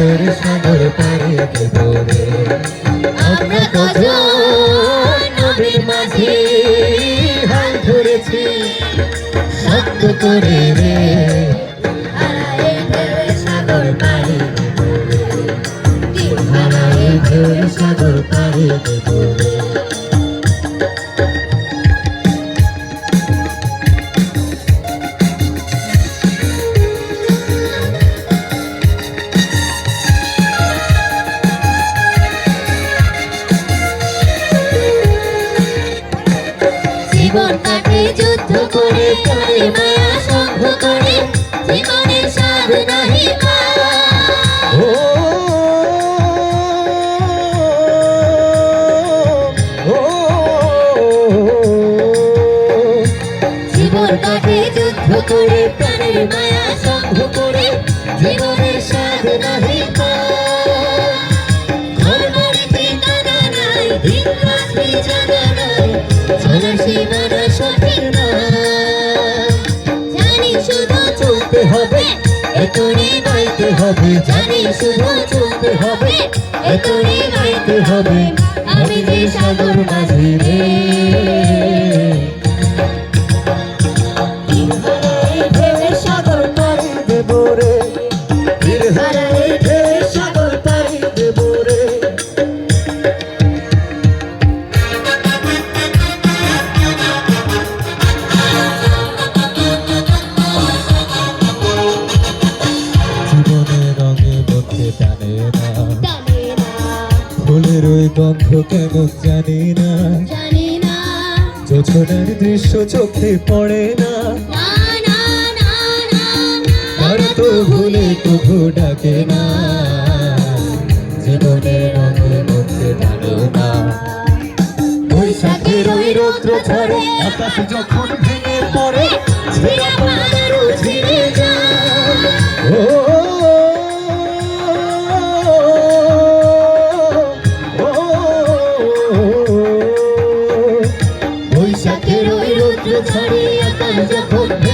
ঢের সাগর পাড়ি দেব রে আমরা কজন নদীর মাঝে হাল ধরেছি শব্দ করে রে। সাগর পাড়ি ঢের সাগর পাড়ি দেব মায়া সঙ্গ করে জীবনের স্বাদ নাহি জীবন কাটে যুদ্ধ করে ঘর বাড়ি ঠিকানা নাই দিন রাত্রি জানা নাই হবে। এতরে গাইতে হবে, জানি শুধু চলতে হবে। এতরে গাইতে হবে, আমি যে সাগর মাঝি রে। না জানি ফুলের ওই গন্ধ কেমন জানি না জানি দৃশ্য চোখে পড়ে না আর তো ভুলে তবু ডাকে না জীবনের রঙে বলতে টানে না বৈশাখের ওই রৌদ্র ঝরে আকাশ যখন ভেঙে পড়ে ছিঁড়ে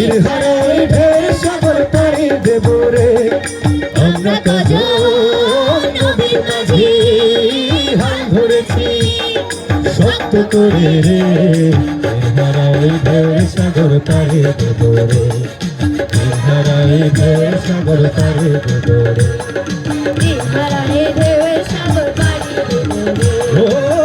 বীরহারায় ঢের সাগর পাড়ি দেব রে। আমরা কজন নদীর মাঝে হাল ধরেছি সত্য করে রে। বীরহারায় ঢের সাগর পাড়ি দেব রে। বীরহারায় ঢের সাগর পাড়ি দেব রে। হারায় ঢেউয়ের সাগর পাড়ি দেবে ও